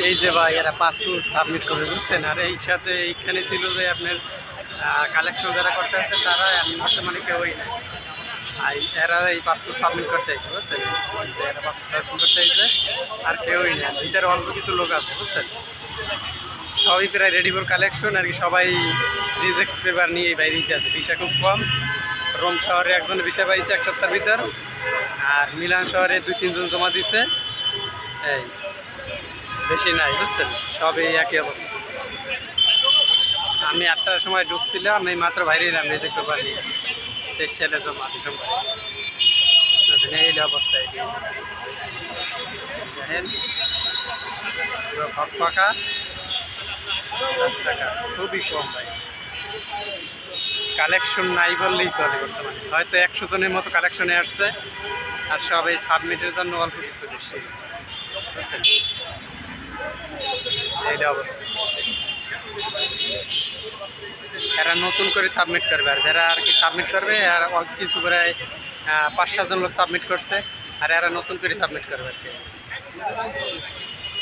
এই যে ভাই, এরা পাসপোর্ট সাবমিট করে, বুঝছেন? আর এই সাথে এইখানে ছিল যে আপনার কালেকশন যারা করতে আসছে তারা আমি বর্তমানে কেউই নাই। আর এরা এই পাসপোর্ট সাবমিট করতে আইছে বুঝছেন? যে এরা পাসপোর্ট সাবমিট করতে আইছে আর কেউই নেই। ভিতরে অল্প কিছু লোক আছে, বুঝছেন? সবই প্রায় রেডি ফর কালেকশন আর কি সবাই রিজেক্ট পেপার নিয়ে এই বাইরে আছে ভিসা খুব কম। রোম শহরে একজন ভিসা পাইছে এক সপ্তাহের ভিতর, আর মিলান শহরে দুই তিনজন জমা দিছে। এই। বেশি নাই, বুঝছেন? সবই একই অবস্থা। আমি আটটার সময় ঢুকছিলাম আমি মাত্র বাইরে এলাম রিজেক্ট পেপার নিয়ে তেইশ ছেলে জমা ডিসেম্বর এই অবস্থা এই দেখেন পুরো খুবই কম ভাই। কালেকশন নাই বললেই চলে বর্তমানে। হয়তো একশো জনের মতো কালেকশনে আসছে, আর সব এই সাবমিটের জন্য অল্প কিছু এইটা এরা নতুন করে সাবমিট করবে, আর যারা আর কি সাবমিট করবে, আর অল্প কিছু করে পাঁচ সাতজন লোক সাবমিট করছে, আর এরা নতুন করে সাবমিট করবে আর কি।